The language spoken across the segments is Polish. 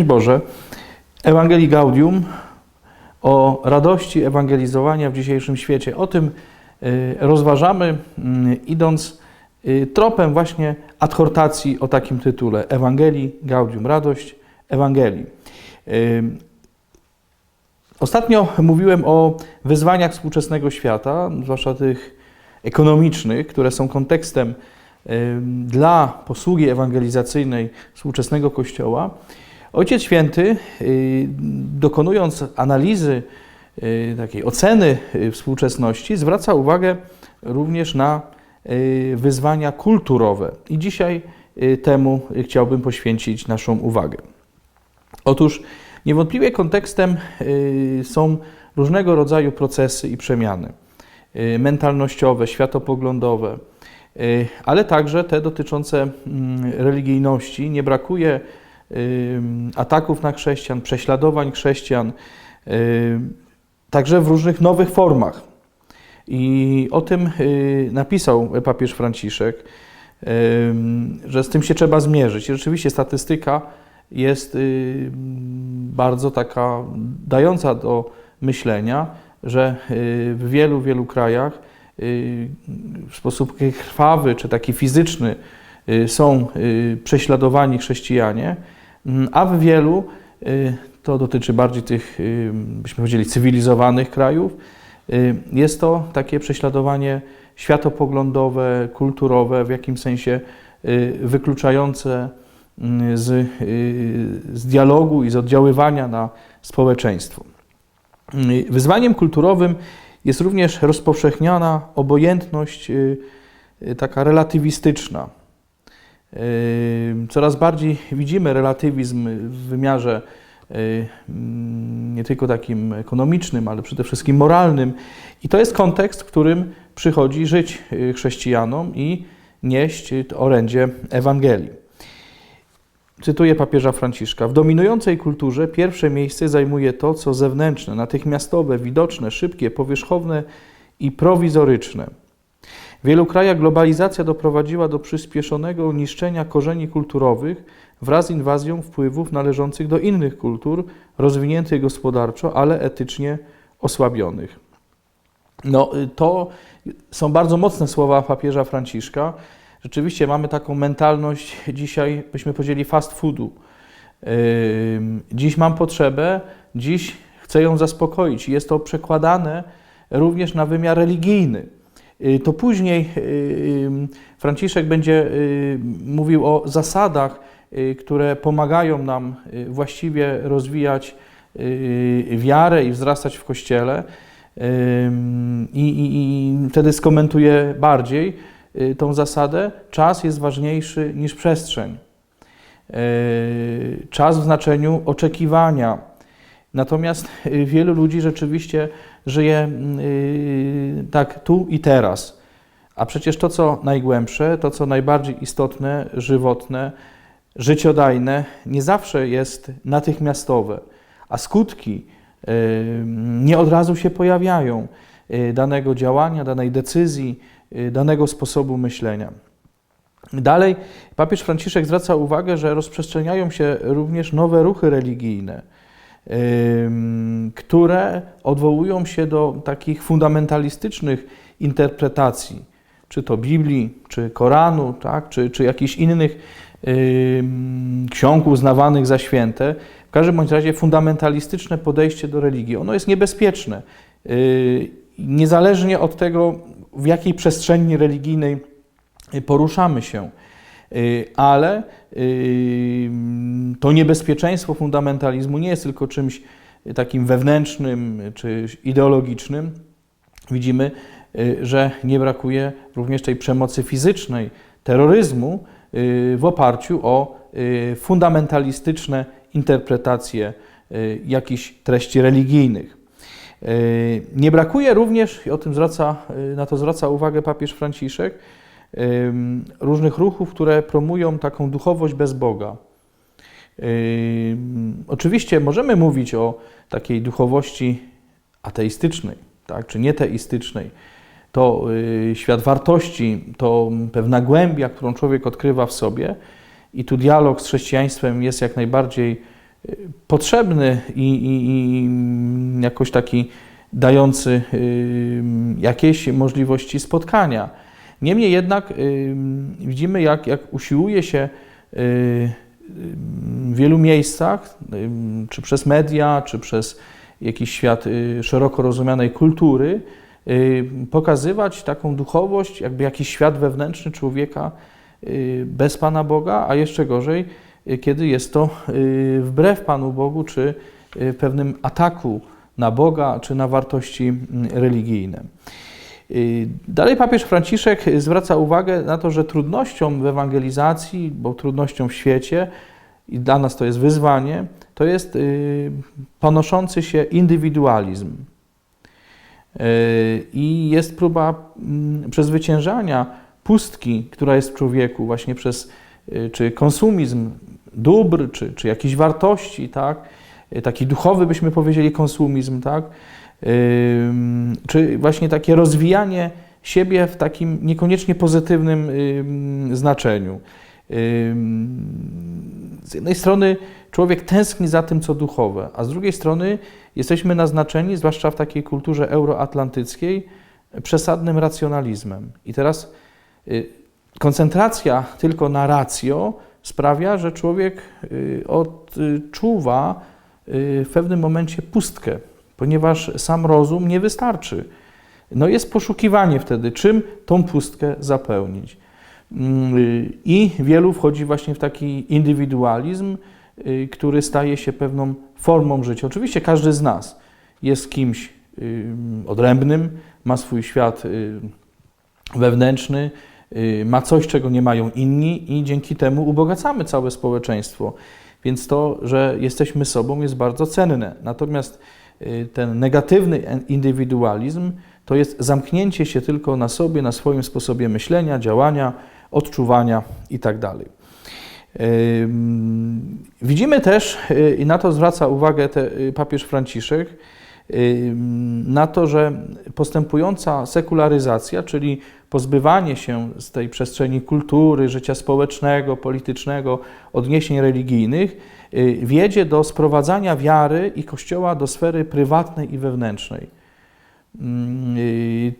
Szczęść Boże. Ewangelii Gaudium o radości ewangelizowania w dzisiejszym świecie. O tym y, rozważamy, mm, idąc y, tropem właśnie adhortacji o takim tytule Ewangelii Gaudium, radość Ewangelii. Y, Ostatnio mówiłem o wyzwaniach współczesnego świata, zwłaszcza tych ekonomicznych, które są kontekstem y, dla posługi ewangelizacyjnej współczesnego Kościoła. Ojciec Święty, y, dokonując analizy, y, takiej oceny y, współczesności, zwraca uwagę również na wyzwania kulturowe. I dzisiaj temu chciałbym poświęcić naszą uwagę. Otóż niewątpliwie kontekstem są różnego rodzaju procesy i przemiany mentalnościowe, światopoglądowe, ale także te dotyczące mm, religijności. Nie brakuje ataków na chrześcijan, prześladowań chrześcijan, także w różnych nowych formach. I o tym y, napisał papież Franciszek, że z tym się trzeba zmierzyć. I rzeczywiście statystyka jest bardzo taka dająca do myślenia, że y, w wielu, wielu krajach y, w sposób krwawy czy taki fizyczny są prześladowani chrześcijanie, a w wielu, y, to dotyczy bardziej tych, y, byśmy powiedzieli, cywilizowanych krajów, y, jest to takie prześladowanie światopoglądowe, kulturowe, w jakim sensie wykluczające mm, z, z dialogu i z oddziaływania na społeczeństwo. Wyzwaniem kulturowym jest również rozpowszechniona obojętność taka relatywistyczna. Coraz bardziej widzimy relatywizm w wymiarze nie tylko takim ekonomicznym, ale przede wszystkim moralnym. I to jest kontekst, w którym przychodzi żyć y, chrześcijanom i nieść y, orędzie Ewangelii. Cytuję papieża Franciszka. W dominującej kulturze pierwsze miejsce zajmuje to, co zewnętrzne, natychmiastowe, widoczne, szybkie, powierzchowne i prowizoryczne. W wielu krajach globalizacja doprowadziła do przyspieszonego niszczenia korzeni kulturowych wraz z inwazją wpływów należących do innych kultur, rozwiniętych gospodarczo, ale etycznie osłabionych. No, y, to są bardzo mocne słowa papieża Franciszka. Rzeczywiście mamy taką mentalność dzisiaj, byśmy powiedzieli, fast foodu. Dziś mam potrzebę, dziś chcę ją zaspokoić. Jest to przekładane również na wymiar religijny. Y, To później y, Franciszek będzie y, mówił o zasadach, które pomagają nam właściwie rozwijać wiarę i wzrastać w Kościele. I, i, I wtedy skomentuję bardziej tą zasadę. Czas jest ważniejszy niż przestrzeń. Czas w znaczeniu oczekiwania. Natomiast wielu ludzi rzeczywiście żyje y, tak tu i teraz. A przecież to, co najgłębsze, to, co najbardziej istotne, żywotne, życiodajne, nie zawsze jest natychmiastowe, a skutki y, nie od razu się pojawiają y, danego działania, danej decyzji, danego sposobu myślenia. Dalej, papież Franciszek zwraca uwagę, że rozprzestrzeniają się również nowe ruchy religijne, które odwołują się do takich fundamentalistycznych interpretacji, czy to Biblii, czy Koranu, tak, czy, czy jakichś innych ksiąg uznawanych za święte. W każdym bądź razie fundamentalistyczne podejście do religii, ono jest niebezpieczne. Yy, niezależnie od tego, w jakiej przestrzeni religijnej poruszamy się. Y, Ale y, to niebezpieczeństwo fundamentalizmu nie jest tylko czymś takim wewnętrznym czy ideologicznym. Widzimy, y, że nie brakuje również tej przemocy fizycznej, terroryzmu w oparciu o fundamentalistyczne interpretacje jakichś treści religijnych. Nie brakuje również, i o tym zwraca, na to zwraca uwagę papież Franciszek, różnych ruchów, które promują taką duchowość bez Boga. Oczywiście możemy mówić o takiej duchowości ateistycznej, tak, czy nieteistycznej. To y, świat wartości, to pewna głębia, którą człowiek odkrywa w sobie, i tu dialog z chrześcijaństwem jest jak najbardziej y, potrzebny i, i, i jakoś taki dający jakieś możliwości spotkania. Niemniej jednak y, widzimy, jak, jak usiłuje się y, w wielu miejscach, y, czy przez media, czy przez jakiś świat y, szeroko rozumianej kultury, y, pokazywać taką duchowość, jakby jakiś świat wewnętrzny człowieka y, bez Pana Boga, a jeszcze gorzej, y, kiedy jest to y, wbrew Panu Bogu, czy y, pewnym ataku na Boga, czy na wartości mm, religijne. Y, Dalej papież Franciszek zwraca uwagę na to, że trudnością w ewangelizacji, bo trudnością w świecie, i dla nas to jest wyzwanie, to jest y, ponoszący się indywidualizm. Y, I jest próba mm, przezwyciężania pustki, która jest w człowieku, właśnie przez czy konsumizm dóbr, czy, czy jakichś wartości, tak? Taki duchowy byśmy powiedzieli konsumizm, tak? Czy właśnie takie rozwijanie siebie w takim niekoniecznie pozytywnym ym, znaczeniu. Z jednej strony człowiek tęskni za tym, co duchowe, a z drugiej strony jesteśmy naznaczeni, zwłaszcza w takiej kulturze euroatlantyckiej, przesadnym racjonalizmem. I teraz y, koncentracja tylko na racjo sprawia, że człowiek y, odczuwa y, w pewnym momencie pustkę, ponieważ sam rozum nie wystarczy. No jest poszukiwanie wtedy, czym tą pustkę zapełnić. Mm, I wielu wchodzi właśnie w taki indywidualizm, y, który staje się pewną formą życia. Oczywiście każdy z nas jest kimś odrębnym, ma swój świat y, wewnętrzny, y, ma coś, czego nie mają inni i dzięki temu ubogacamy całe społeczeństwo. Więc to, że jesteśmy sobą, jest bardzo cenne. Natomiast ten negatywny indywidualizm to jest zamknięcie się tylko na sobie, na swoim sposobie myślenia, działania, odczuwania itd. Ym, Widzimy też, y, i na to zwraca uwagę y, papież Franciszek, na to, że postępująca sekularyzacja, czyli pozbywanie się z tej przestrzeni kultury, życia społecznego, politycznego, odniesień religijnych, y, wiedzie do sprowadzania wiary i Kościoła do sfery prywatnej i wewnętrznej. Ym, y,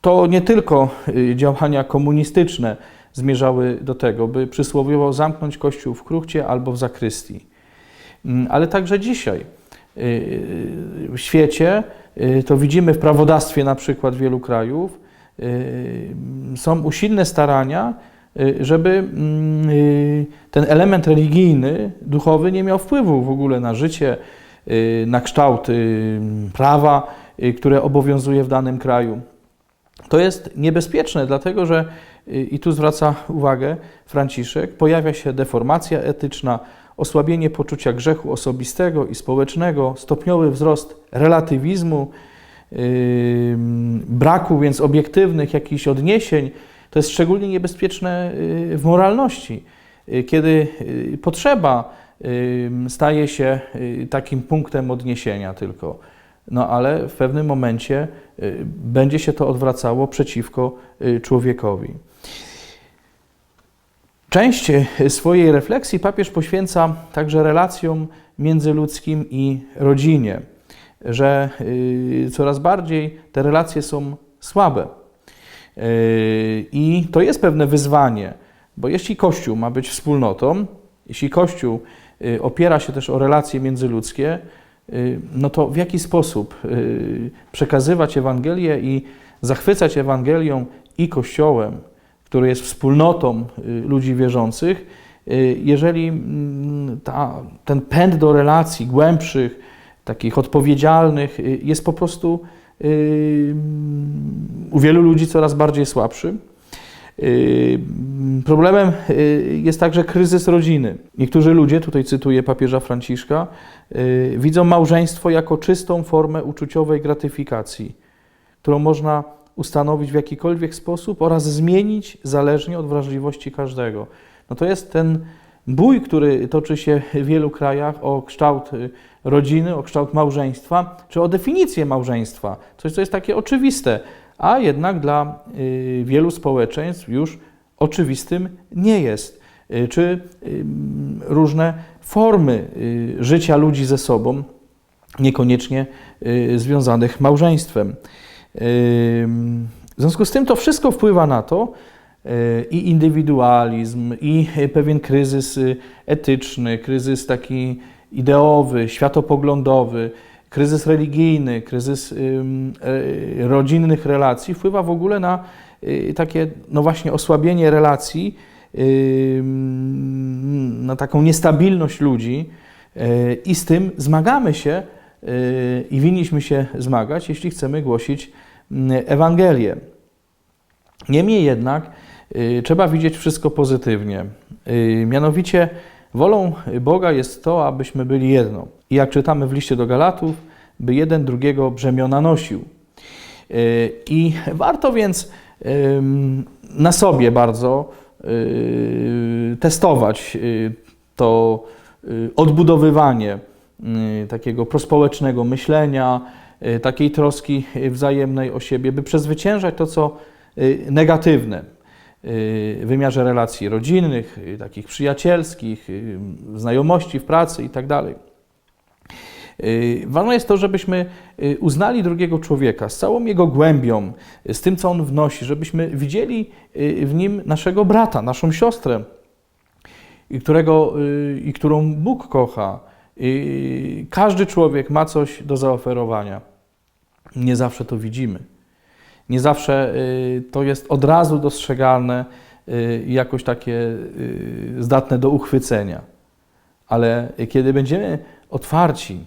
To nie tylko y, działania komunistyczne zmierzały do tego, by przysłowiowo zamknąć Kościół w kruchcie albo w zakrystii. Ym, Ale także dzisiaj w świecie, y, to widzimy w prawodawstwie na przykład wielu krajów, y, są usilne starania, y, żeby mm, y, ten element religijny, duchowy nie miał wpływu w ogóle na życie, y, na kształt y, prawa, y, które obowiązuje w danym kraju. To jest niebezpieczne, dlatego że, y, i tu zwraca uwagę Franciszek, pojawia się deformacja etyczna, osłabienie poczucia grzechu osobistego i społecznego, stopniowy wzrost relatywizmu, braku więc obiektywnych jakichś odniesień. To jest szczególnie niebezpieczne yy, w moralności, yy, kiedy yy, potrzeba staje się takim punktem odniesienia tylko. No ale w pewnym momencie y, będzie się to odwracało przeciwko y, człowiekowi. Część y, swojej refleksji papież poświęca także relacjom międzyludzkim i rodzinie, że y, coraz bardziej te relacje są słabe. Y, I to jest pewne wyzwanie, bo jeśli Kościół ma być wspólnotą, jeśli Kościół opiera się też o relacje międzyludzkie, no to w jaki sposób przekazywać Ewangelię i zachwycać Ewangelią i Kościołem, który jest wspólnotą y, ludzi wierzących, y, jeżeli mm, ta, ten pęd do relacji głębszych, takich odpowiedzialnych, y, jest po prostu u wielu ludzi coraz bardziej słabszy. Problemem jest także kryzys rodziny. Niektórzy ludzie, tutaj cytuję papieża Franciszka, widzą małżeństwo jako czystą formę uczuciowej gratyfikacji, którą można ustanowić w jakikolwiek sposób oraz zmienić zależnie od wrażliwości każdego. No to jest ten bój, który toczy się w wielu krajach o kształt y, rodziny, o kształt małżeństwa, czy o definicję małżeństwa. Coś, co jest takie oczywiste, a jednak dla y, wielu społeczeństw już oczywistym nie jest. Y, Czy różne formy życia ludzi ze sobą, niekoniecznie związanych małżeństwem. Y, W związku z tym to wszystko wpływa na to, y, i indywidualizm, i pewien kryzys y, etyczny, kryzys taki ideowy, światopoglądowy, kryzys religijny, kryzys rodzinnych relacji wpływa w ogóle na y, takie, no właśnie, osłabienie relacji, na taką niestabilność ludzi y, i z tym zmagamy się y, i winniśmy się zmagać, jeśli chcemy głosić mm, Ewangelię. Niemniej jednak y, trzeba widzieć wszystko pozytywnie. Y, Mianowicie wolą Boga jest to, abyśmy byli jedno. I jak czytamy w liście do Galatów, by jeden drugiego brzemiona nosił. I warto więc na sobie bardzo testować to odbudowywanie takiego prospołecznego myślenia, y, takiej troski y, wzajemnej o siebie, by przezwyciężać to, co y, negatywne y, w wymiarze relacji rodzinnych, y, takich przyjacielskich, y, znajomości w pracy itd. Y, Ważne jest to, żebyśmy y, uznali drugiego człowieka z całą jego głębią, y, z tym, co on wnosi, żebyśmy widzieli y, w nim naszego brata, naszą siostrę, którego, y, i którą Bóg kocha. Y, Każdy człowiek ma coś do zaoferowania. Nie zawsze to widzimy. Nie zawsze y, to jest od razu dostrzegalne y, i jakoś takie y, zdatne do uchwycenia. Ale kiedy będziemy otwarci,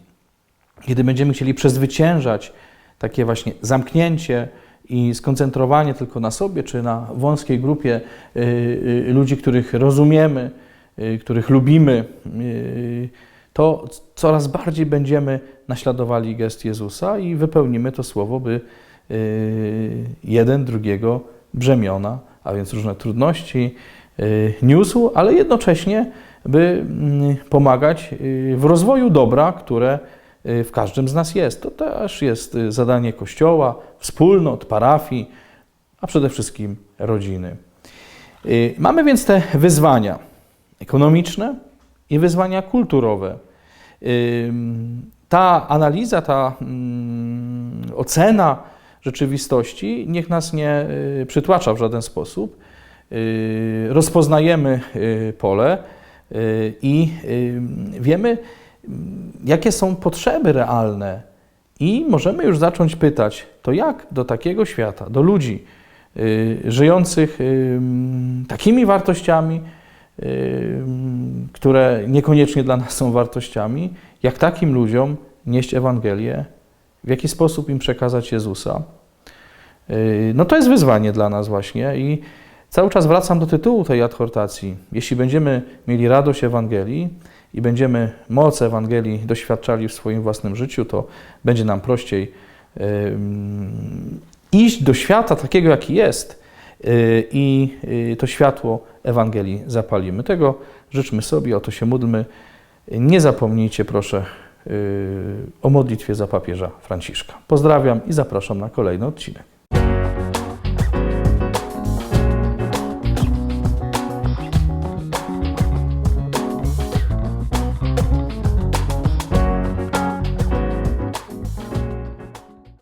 kiedy będziemy chcieli przezwyciężać takie właśnie zamknięcie i skoncentrowanie tylko na sobie, czy na wąskiej grupie y, y, ludzi, których rozumiemy, y, których lubimy, y, to coraz bardziej będziemy naśladowali gest Jezusa i wypełnimy to słowo, by y, jeden drugiego brzemiona, a więc różne trudności y, niósł, ale jednocześnie by mm, pomagać w rozwoju dobra, które w każdym z nas jest. To też jest zadanie Kościoła, wspólnot, parafii, a przede wszystkim rodziny. Mamy więc te wyzwania ekonomiczne i wyzwania kulturowe. Ta analiza, ta mm, ocena rzeczywistości niech nas nie y, przytłacza w żaden sposób. Y, Rozpoznajemy y, pole i wiemy, mm, jakie są potrzeby realne, i możemy już zacząć pytać, to jak do takiego świata, do ludzi żyjących takimi wartościami, które niekoniecznie dla nas są wartościami, jak takim ludziom nieść Ewangelię, w jaki sposób im przekazać Jezusa. Y, No to jest wyzwanie dla nas właśnie i cały czas wracam do tytułu tej adhortacji. Jeśli będziemy mieli radość Ewangelii i będziemy moc Ewangelii doświadczali w swoim własnym życiu, to będzie nam prościej iść do świata takiego, jaki jest i y, to światło Ewangelii zapalimy. Tego życzmy sobie, o to się módlmy. Nie zapomnijcie proszę y, o modlitwie za papieża Franciszka. Pozdrawiam i zapraszam na kolejny odcinek.